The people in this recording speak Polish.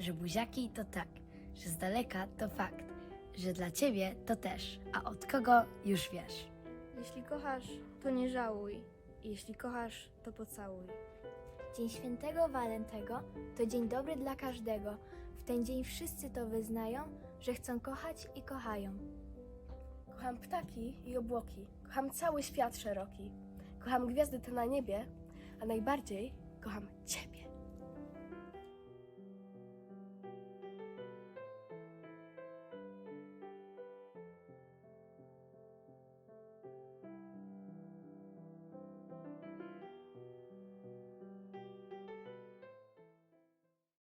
że buziaki to tak, że z daleka to fakt, że dla ciebie to też, a od kogo już wiesz. Jeśli kochasz, to nie żałuj. Jeśli kochasz, to pocałuj. Dzień świętego Walentego to dzień dobry dla każdego. W ten dzień wszyscy to wyznają, że chcą kochać i kochają. Kocham ptaki i obłoki, kocham cały świat szeroki, kocham gwiazdy te na niebie, a najbardziej kocham cię.